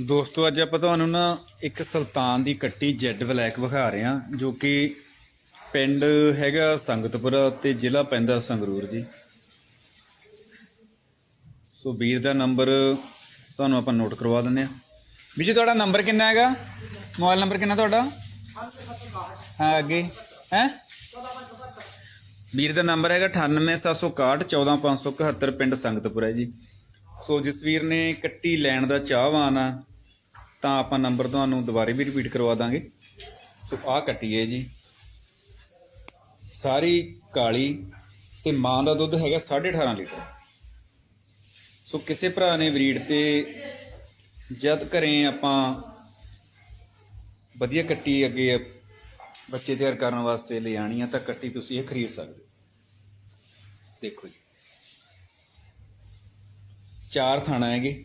ਦੋਸਤੋ, ਅੱਜ ਆਪਾਂ ਤੁਹਾਨੂੰ ਨਾ ਇੱਕ ਸੁਲਤਾਨ ਦੀ ਕੱਟੀ ਜੈਡ ਬਲੈਕ ਵਿਖਾ ਰਹੇ ਹਾਂ, ਜੋ ਕਿ ਪਿੰਡ ਹੈਗਾ ਸੰਗਤਪੁਰਾ ਤੇ ਜ਼ਿਲ੍ਹਾ ਪੈਂਦਾ ਸੰਗਰੂਰ ਜੀ। ਸੋ ਵੀਰ ਦਾ ਨੰਬਰ ਤੁਹਾਨੂੰ ਆਪਾਂ ਨੋਟ ਕਰਵਾ ਦਿੰਦੇ ਹਾਂ। ਵੀਰ ਜੀ, ਤੁਹਾਡਾ ਨੰਬਰ ਕਿੰਨਾ ਹੈਗਾ? ਮੋਬਾਈਲ ਨੰਬਰ ਕਿੰਨਾ ਤੁਹਾਡਾ? ਹਾਂ, ਅੱਗੇ। ਹੈ? ਵੀਰ ਦਾ ਨੰਬਰ ਹੈਗਾ 9876614571 ਪਿੰਡ ਸੰਗਤਪੁਰਾ ਜੀ। ਸੋ ਜਿਸ ਵੀਰ ਨੇ ਕੱਟੀ ਲੈਣ ਦਾ ਚਾਹਵਾਨ ਆ, ਤਾਂ ਆਪਾਂ ਨੰਬਰ ਤੁਹਾਨੂੰ ਦੁਬਾਰੇ ਵੀ ਰਿਪੀਟ ਕਰਵਾ ਦਾਂਗੇ। ਸੋ ਆਹ ਕੱਟੀ ਹੈ ਜੀ। ਸਾਰੀ ਕਾਲੀ ਤੇ ਮਾਂ ਦਾ ਦੁੱਧ ਹੈਗਾ 18.5 ਲੀਟਰ। ਸੋ ਕਿਸੇ ਭਰਾ ਨੇ ਬਰੀਡ ਤੇ ਜਦ ਘਰੇ ਆਪਾਂ ਵਧੀਆ ਕੱਟੀ ਅੱਗੇ ਬੱਚੇ ਤਿਆਰ ਕਰਨ ਵਾਸਤੇ ਲੈ ਆਣੀ ਆ, ਤਾਂ ਕੱਟੀ ਤੁਸੀਂ ਇਹ ਖਰੀਦ ਸਕਦੇ ਹੋ। ਦੇਖੋ ਜੀ। ਚਾਰ ਥਾਣਾ ਹੈਗੇ।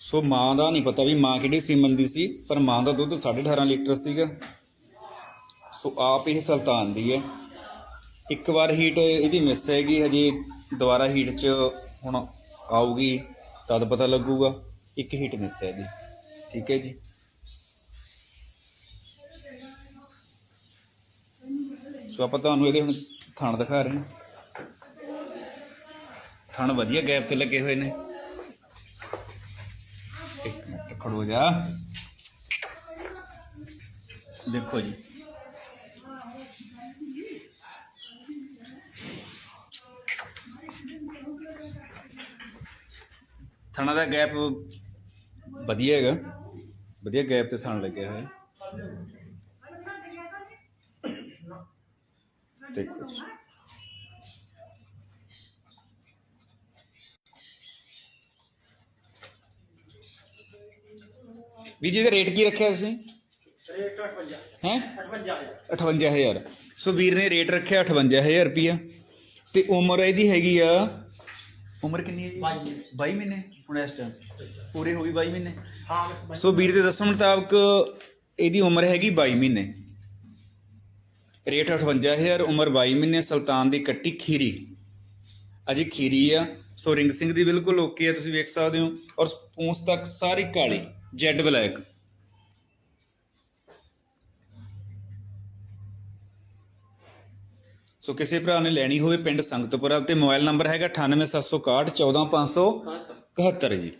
ਸੋ ਮਾਂ ਦਾ ਨਹੀਂ ਪਤਾ ਵੀ ਮਾਂ ਕਿਹੜੀ ਸੀਮਨ ਦੀ ਸੀ, ਪਰ ਮਾਂ ਦਾ ਦੁੱਧ 18.5 ਲੀਟਰ ਸੀਗਾ। ਸੋ ਆਪ ਇਹ ਸੁਲਤਾਨ ਦੀ ਹੈ। ਇੱਕ ਵਾਰ ਹੀਟ ਇਹਦੀ ਮਿਸ ਹੈਗੀ, ਹਜੇ ਦੁਬਾਰਾ ਹੀਟ 'ਚ ਹੁਣ ਆਊਗੀ, ਤਦ ਪਤਾ ਲੱਗੂਗਾ। ਇੱਕ ਹੀਟ ਮਿਸ ਹੈ ਇਹਦੀ। ਠੀਕ ਹੈ ਜੀ। ਸੋ ਆਪਾਂ ਤੁਹਾਨੂੰ ਇਹਦੇ ਹੁਣ ਥਣ ਦਿਖਾ ਰਹੇ ਹਾਂ। ਥਣ ਵਧੀਆ ਗੈਪ ਤੇ ਲੱਗੇ ਹੋਏ ਨੇ। ਇੱਕ ਮਿੰਟ, ਖੜੋ ਜਾ। ਦੇਖੋ ਜੀ। ਥਣਾ ਦਾ ਗੈਪ ਵਧੀਆ ਹੈਗਾ। ਵਧੀਆ ਗੈਪ ਤੇ ਥਣ ਲੱਗਿਆ ਹੋਇਆ। ਦੇਖੋ ਜੀ ਵੀ ਜੀ ਦਾ ਰੇਟ ਕੀ ਰੱਖਿਆ ਤੁਸੀਂ? ਰੇਟ 58 ਹੈ? 58000 58000 ਸੋ ਵੀਰ ਨੇ ਰੇਟ ਰੱਖਿਆ 58000 ਰੁਪਿਆ ਤੇ ਉਮਰ ਇਹਦੀ ਹੈਗੀ ਆ ਉਮਰ ਕਿੰਨੀ ਹੈ ਜੀ? 22 22 ਮਹੀਨੇ? ਹੁਣ ਇਸ ਟਾਈਮ ਪੂਰੇ ਹੋ ਗਈ 22 ਮਹੀਨੇ? ਹਾਂ ਬਸ ਬਾਈ। ਸੋ ਵੀਰ ਦੇ ਦੱਸਣ ਮੁਤਾਬਕ ਇਹਦੀ ਉਮਰ ਹੈਗੀ 22 ਮਹੀਨੇ। ਰੇਟ 58000 ਉਮਰ 22 ਮਹੀਨੇ ਸੁਲਤਾਨ ਦੀ ਕੱਟੀ ਖੀਰੀ। ਅਜੇ ਖੀਰੀ ਆ ਸੋ ਰਿੰਗ ਸਿੰਘ ਦੀ ਬਿਲਕੁਲ ਓਕੇ ਆ ਤੁਸੀਂ ਵੇਖ ਸਕਦੇ ਹੋ। ਔਰ ਪੂੰਛ ਤੱਕ ਸਾਰੀ ਕਾਲੀ ਜੈਡ ਬਲੈਕ। ਸੋ ਕਿਸੇ ਭਰਾ ਨੇ ਲੈਣੀ ਹੋਵੇ ਪਿੰਡ ਸੰਗਤਪੁਰਾ ਤੇ ਮੋਬਾਈਲ ਨੰਬਰ ਹੈਗਾ 98761 14571 ਜੀ।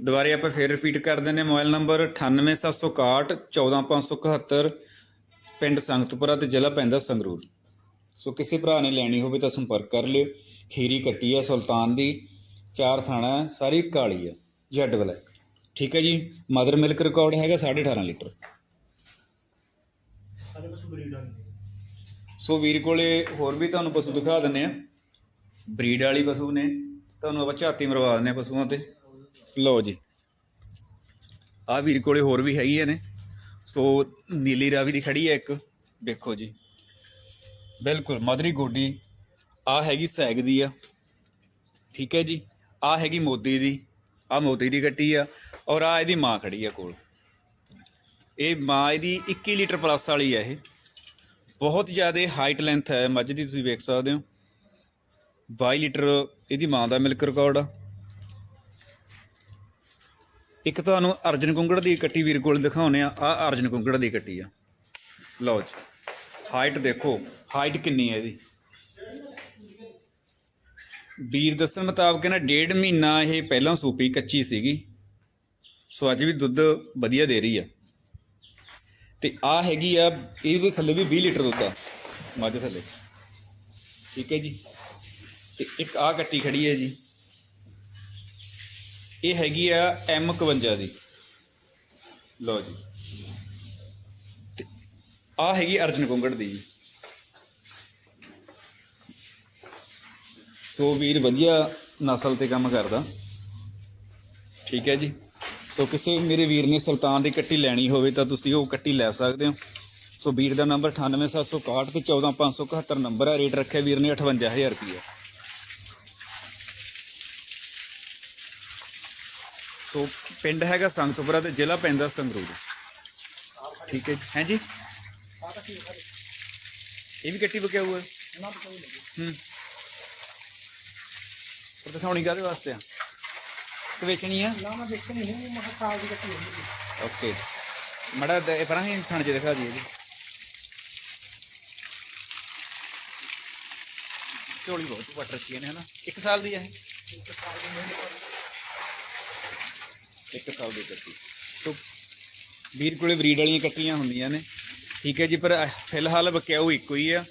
ਦੁਬਾਰੇ ਆਪਾਂ ਫੇਰ ਰਿਪੀਟ ਕਰ ਦਿੰਦੇ ਹਾਂ, ਮੋਬਾਈਲ ਨੰਬਰ 98761 14571 ਪਿੰਡ ਸੰਗਤਪੁਰਾ ਤੇ ਜ਼ਿਲ੍ਹਾ ਪੈਂਦਾ ਸੰਗਰੂਰ। ਸੋ ਕਿਸੇ ਭਰਾ ਨੇ ਲੈਣੀ ਹੋਵੇ ਤਾਂ ਸੰਪਰਕ ਕਰ ਲਿਓ। ਖੀਰੀ ਕੱਟੀ ਹੈ ਸੁਲਤਾਨ ਦੀ, ਚਾਰ ਥਾਣਾ, ਸਾਰੀ ਕਾਲੀ ਹੈ ਜੈਡ ਬਲੈਕ ਠੀਕ ਹੈ ਜੀ, ਮਦਰ ਮਿਲਕ ਰਿਕਾਰਡ ਹੈਗਾ 18.5 ਲੀਟਰ। ਸਾਡੇ ਕੋਲ ਬਰੀਡ ਆ ਸੋ ਵੀਰ ਕੋਲੇ ਹੋਰ ਵੀ ਤੁਹਾਨੂੰ ਪਸ਼ੂ ਦਿਖਾ ਦਿੰਨੇ ਆ ਬਰੀਡ ਵਾਲੀ ਪਸ਼ੂ ਨੇ, ਤੁਹਾਨੂੰ ਆਪਾਂ ਝਾਤੀ ਮਰਵਾ ਦਿੰਨੇ ਆ ਪਸ਼ੂਆਂ ਤੇ। ਲਓ ਜੀ। ਆ ਵੀਰ ਕੋਲੇ ਹੋਰ ਵੀ ਹੈਗੀਆਂ ਨੇ ਸੋ ਨੀਲੀ ਰਾਵੀ ਦੀ ਖੜੀ ਹੈ ਇੱਕ। ਦੇਖੋ ਜੀ। ਬਿਲਕੁਲ ਮਦਰੀ ਗੋਡੀ। ਆ ਹੈਗੀ ਸੈਗ ਦੀ ਆ। ਠੀਕ ਹੈ ਜੀ। ਆ ਹੈਗੀ ਮੋਦੀ ਦੀ। ਆ ਮੋਦੀ ਦੀ ਕੱਟੀ ਆ ਔਰ ਆ ਇਹਦੀ ਮਾਂ ਖੜੀ ਆ ਕੋਲ। ਇਹ ਮਾਂ ਇਹਦੀ 21 ਲੀਟਰ ਪਲੱਸ ਵਾਲੀ ਆ ਇਹ। ਬਹੁਤ ਜ਼ਿਆਦਾ ਹਾਈਟ ਲੈਂਥ ਹੈ। ਮੱਝ ਦੀ ਤੁਸੀਂ ਵੇਖ ਸਕਦੇ ਹੋ। 22 ਲੀਟਰ ਇਹਦੀ ਮਾਂ ਦਾ ਮਿਲਕ ਰਿਕਾਰਡ ਆ। ਇੱਕ ਤੁਹਾਨੂੰ ਅਰਜਨ ਕੁੰਗੜ ਦੀ ਕੱਟੀ ਵੀਰ ਕੋਲ ਦਿਖਾਉਨੇ ਆ ਆ ਅਰਜਨ ਕੁੰਗੜ ਦੀ ਕੱਟੀ ਆ। ਲਓ ਜੀ ਹਾਈਟ ਦੇਖੋ। ਹਾਈਟ ਕਿੰਨੀ ਹੈ ਇਹਦੀ? ਵੀਰ ਦੱਸਣ ਮੁਤਾਬਕ ਨਾ ਡੇਢ ਮਹੀਨਾ ਇਹ ਪਹਿਲਾਂ ਸੂਪੀ ਕੱਚੀ ਸੀਗੀ। ਸੋ ਅੱਜ ਵੀ ਦੁੱਧ ਵਧੀਆ ਦੇ ਰਹੀ ਆ। ਤੇ ਆ ਹੈਗੀ ਆ, ਇਹਦੇ ਥੱਲੇ ਵੀ 20 ਲੀਟਰ ਦੁੱਧ ਆ, ਮੱਝ ਥੱਲੇ। ਠੀਕ ਹੈ ਜੀ? ਤੇ ਇੱਕ ਆ ਕੱਟੀ ਖੜੀ ਹੈ ਜੀ। ਇਹ ਹੈਗੀ ਆ M51 ਦੀ। ਲਓ ਜੀ। ਤੇ ਆ ਹੈਗੀ ਅਰਜਨ ਕੁੰਗੜ ਦੀ ਜੀ। ਸੋ ਵੀਰ ਵਧੀਆ ਨਸਲ ਤੇ ਕੰਮ ਕਰਦਾ। ਠੀਕ ਹੈ ਜੀ? ਸੋ ਕਿਸੇ ਮੇਰੇ ਵੀਰ ਨੇ ਸੁਲਤਾਨ ਦੀ ਕੱਟੀ ਲੈਣੀ ਹੋਵੇ ਤਾਂ ਤੁਸੀਂ ਉਹ ਕੱਟੀ ਲੈ ਸਕਦੇ ਹੋ। ਸੋ ਵੀਰ ਦਾ ਨੰਬਰ 98761 ਤੇ 14571 ਨੰਬਰ ਹੈ ਰੇਟ ਰੱਖਿਆ ਵੀਰ ਨੇ 58000 ਰੁਪਏ ਸੋ ਪਿੰਡ ਹੈਗਾ ਸੰਗਤਪੁਰਾ ਤੇ ਜ਼ਿਲ੍ਹਾ ਪੈਂਦਾ ਸੰਗਰੂਰ। ਠੀਕ ਹੈ ਹੈ ਜੀ? ਇਹ ਵੀ ਕੱਟੀ ਬਕਿਆ ਹੋਇਆ ਹੂੰ। ਪਰ ਦਿਖਾਉਣੀ ਕਾਹਦੇ ਵਾਸਤੇ ਆ? ਵੇਚਣੀ ਆ? ਨਾ ਮੈਂ ਦੇਖਣੀ ਨਹੀਂ ਮੈਂ ਕਾਲ ਦੀ ਕੱਟੀ ਓਕੇ। ਮੜਾ ਇਹ ਪਰਾਂ ਹੀ ਥਣ ਚ ਦਿਖਾ ਦਈਏ ਜੀ। ਝੋਲੀ ਬਹੁਤ ਵੱਟ ਰੱਖੀ ਨੇ ਹਨਾ? ਇੱਕ ਸਾਲ ਦੀ ਇਹ? ਇੱਕ ਸਾਲ ਦੀ ਕੱਟੀ। ਸੋ ਵੀਰ ਕੋਲੇ ਬਰੀਡ ਵਾਲੀਆਂ ਕੱਟੀਆਂ ਹੁੰਦੀਆਂ ਨੇ। ਠੀਕ ਹੈ ਜੀ ਪਰ ਫਿਲਹਾਲ ਬਕਿਆਊ ਇੱਕੋ ਹੀ ਆ।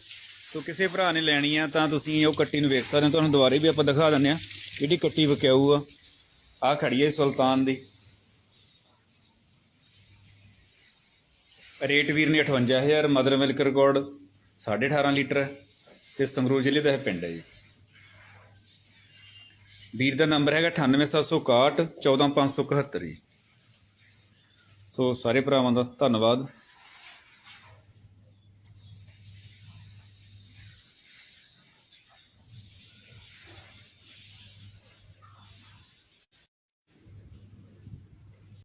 ਸੋ ਕਿਸੇ ਭਰਾ ਨੇ ਲੈਣੀ ਆ ਤਾਂ ਤੁਸੀਂ ਉਹ ਕੱਟੀ ਨੂੰ ਵੇਖ ਸਕਦੇ ਹੋ। ਤੁਹਾਨੂੰ ਦੁਬਾਰੇ ਵੀ ਆਪਾਂ ਦਿਖਾ ਦਿੰਦੇ ਆ ਜਿਹੜੀ ਕੱਟੀ ਬਕਿਆਊ ਆ। ਆ ਖੜੀ ਹੈ ਸੁਲਤਾਨ ਦੀ। ਰੇਟ ਵੀਰ ਨੇ 58000 ਮਦਰ ਮਿਲਕ ਰਿਕਾਰਡ 18.5 ਲੀਟਰ ਹੈ ਤੇ ਸੰਗਰੂਰ ਜ਼ਿਲ੍ਹੇ ਦਾ ਇਹ ਪਿੰਡ ਹੈ ਜੀ। ਵੀਰ ਦਾ ਨੰਬਰ ਹੈਗਾ 98761 14571 ਜੀ। ਸੋ ਸਾਰੇ ਭਰਾਵਾਂ ਦਾ ਧੰਨਵਾਦ।